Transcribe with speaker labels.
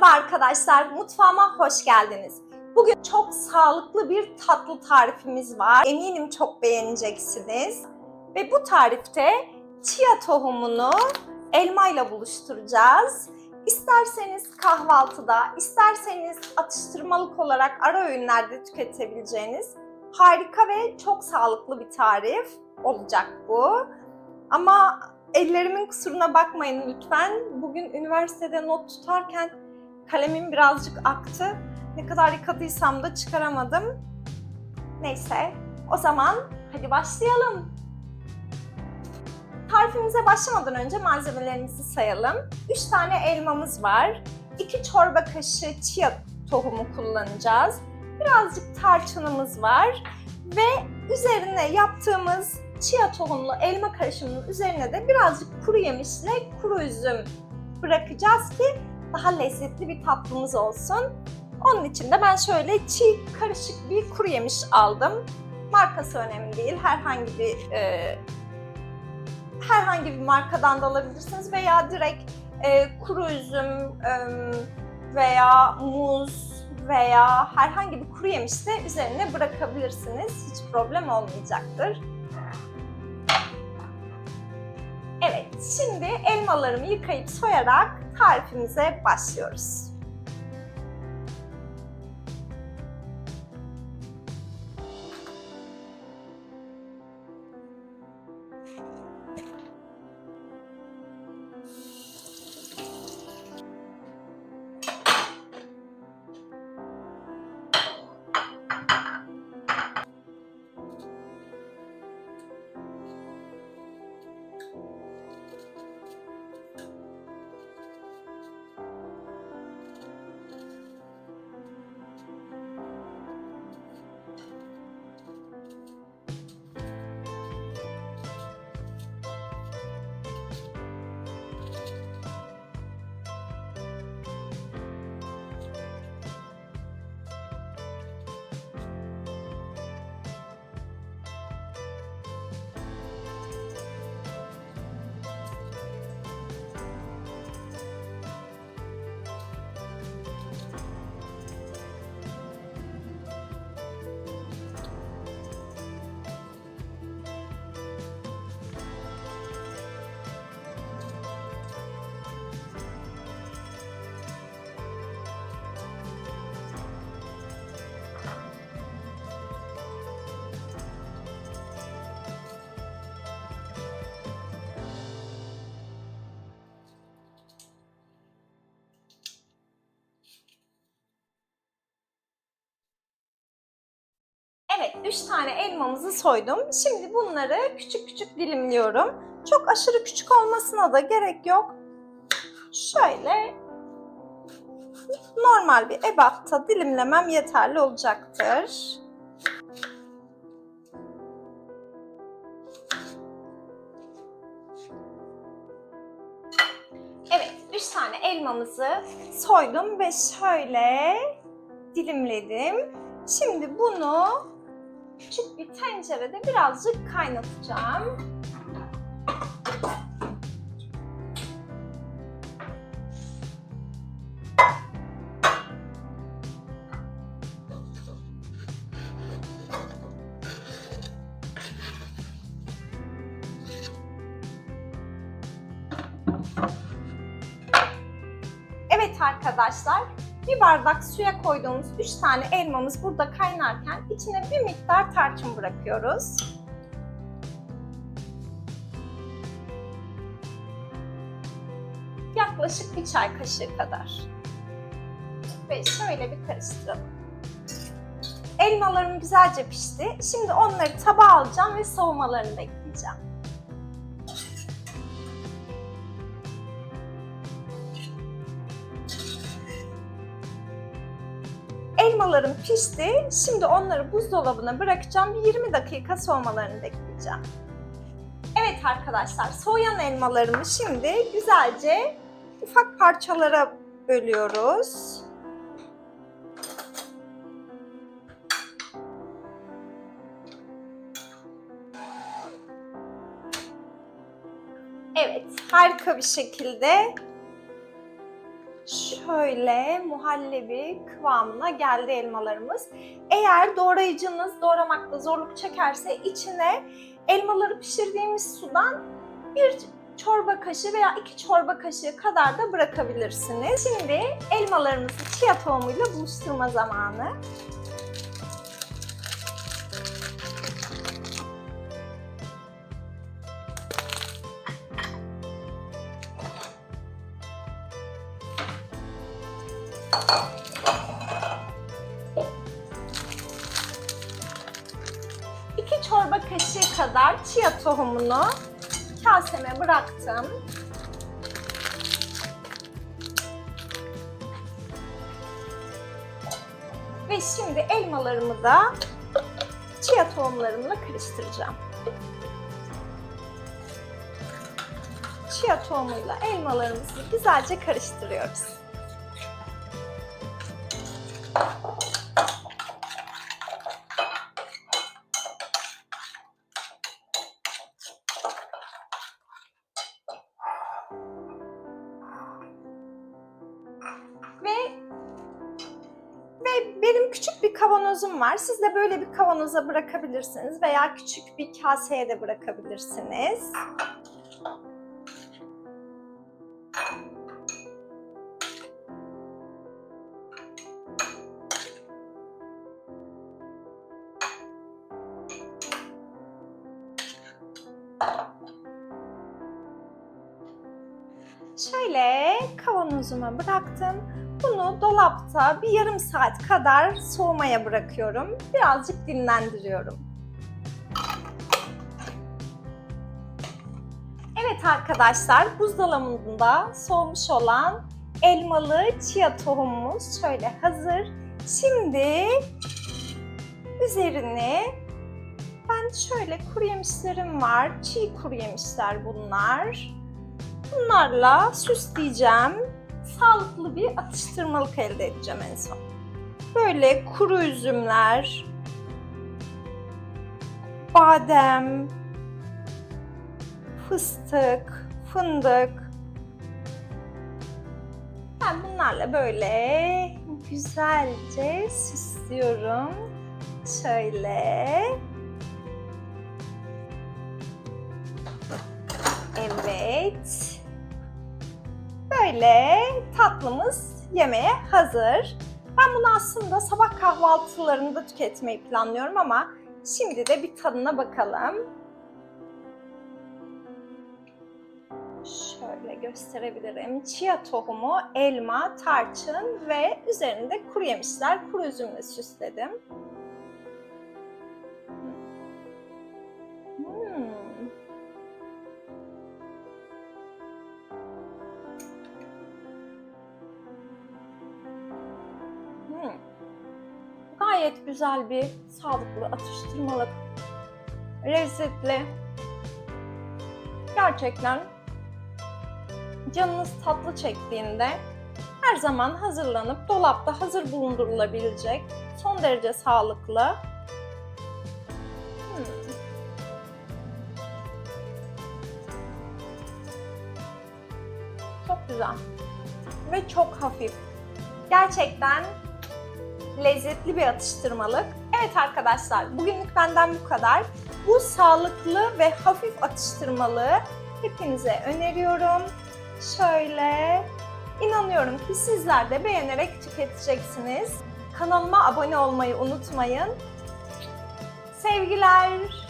Speaker 1: Merhaba arkadaşlar, mutfağıma hoş geldiniz. Bugün çok sağlıklı bir tatlı tarifimiz var. Eminim çok beğeneceksiniz. Ve bu tarifte chia tohumunu elmayla buluşturacağız. İsterseniz kahvaltıda, isterseniz atıştırmalık olarak ara öğünlerde tüketebileceğiniz harika ve çok sağlıklı bir tarif olacak bu. Ama ellerimin kusuruna bakmayın lütfen. Bugün üniversitede not tutarken kalemim birazcık aktı. Ne kadar yıkadıysam da çıkaramadım. Neyse, o zaman hadi başlayalım. Tarifimize başlamadan önce malzemelerimizi sayalım. 3 tane elmamız var. 2 çorba kaşığı chia tohumu kullanacağız. Birazcık tarçınımız var ve üzerine yaptığımız chia tohumlu elma karışımının üzerine de birazcık kuru yemişle kuru üzüm bırakacağız ki daha lezzetli bir tatlımız olsun. Onun için de ben şöyle çiğ karışık bir kuru yemiş aldım. Markası önemli değil. Herhangi bir e, herhangi bir markadan da alabilirsiniz veya direkt e, kuru üzüm e, veya muz veya herhangi bir kuru yemiş de üzerine bırakabilirsiniz. Hiç problem olmayacaktır. Evet, şimdi elmalarımı yıkayıp soyarak tarifimize başlıyoruz. 3 tane elmamızı soydum. Şimdi bunları küçük küçük dilimliyorum. Çok aşırı küçük olmasına da gerek yok. Şöyle normal bir ebatta dilimlemem yeterli olacaktır. Evet, 3 tane elmamızı soydum ve şöyle dilimledim. Şimdi bunu küçük bir tencerede birazcık kaynatacağım. Evet arkadaşlar, bir bardak suya koyduğumuz 3 tane elmamız burada kaynarken içine bir miktar tarçın bırakıyoruz. Yaklaşık bir çay kaşığı kadar. Ve şöyle bir karıştıralım. Elmalarım güzelce pişti. Şimdi onları tabağa alacağım ve soğumalarını bekleyeceğim. Elmalarım pişti. Şimdi onları buzdolabına bırakacağım. Bir 20 dakika soğumalarını bekleyeceğim. Evet arkadaşlar, soğuyan elmalarımı şimdi güzelce ufak parçalara bölüyoruz. Evet, harika bir şekilde şöyle muhallebi kıvamına geldi elmalarımız. Eğer doğrayıcınız doğramakta zorluk çekerse içine elmaları pişirdiğimiz sudan bir çorba kaşığı veya iki çorba kaşığı kadar da bırakabilirsiniz. Şimdi elmalarımızı chia tohumuyla buluşturma zamanı. İki çorba kaşığı kadar chia tohumunu kaseme bıraktım. Ve şimdi elmalarımı da chia tohumlarımla karıştıracağım. Chia tohumuyla elmalarımızı güzelce karıştırıyoruz. Ve benim küçük bir kavanozum var. Siz de böyle bir kavanoza bırakabilirsiniz veya küçük bir kaseye de bırakabilirsiniz. Şöyle kavanozuma bıraktım. Bunu dolapta bir yarım saat kadar soğumaya bırakıyorum. Birazcık dinlendiriyorum. Evet arkadaşlar, buzdolabında soğumuş olan elmalı chia tohumumuz şöyle hazır. Şimdi üzerini ben şöyle kuru yemişlerim var. Çiğ kuru yemişler bunlar. Bunlarla süsleyeceğim. Sağlıklı bir atıştırmalık elde edeceğim en son. Böyle kuru üzümler, badem, fıstık, fındık. Ben bunlarla böyle güzelce süslüyorum. Şöyle. Evet. Böyle tatlımız yemeğe hazır. Ben bunu aslında sabah kahvaltılarında tüketmeyi planlıyorum ama şimdi de bir tadına bakalım. Şöyle gösterebilirim. Chia tohumu, elma, tarçın ve üzerinde kuru yemişler, kuru üzümle süsledim. Gayet güzel bir sağlıklı atıştırmalık. Lezzetli. Gerçekten canınız tatlı çektiğinde her zaman hazırlanıp dolapta hazır bulundurulabilecek son derece sağlıklı. Hmm. Çok güzel ve çok hafif. Gerçekten lezzetli bir atıştırmalık. Evet arkadaşlar, bugünlük benden bu kadar. Bu sağlıklı ve hafif atıştırmalığı hepinize öneriyorum. Şöyle, inanıyorum ki sizler de beğenerek tüketeceksiniz. Kanalıma abone olmayı unutmayın. Sevgiler.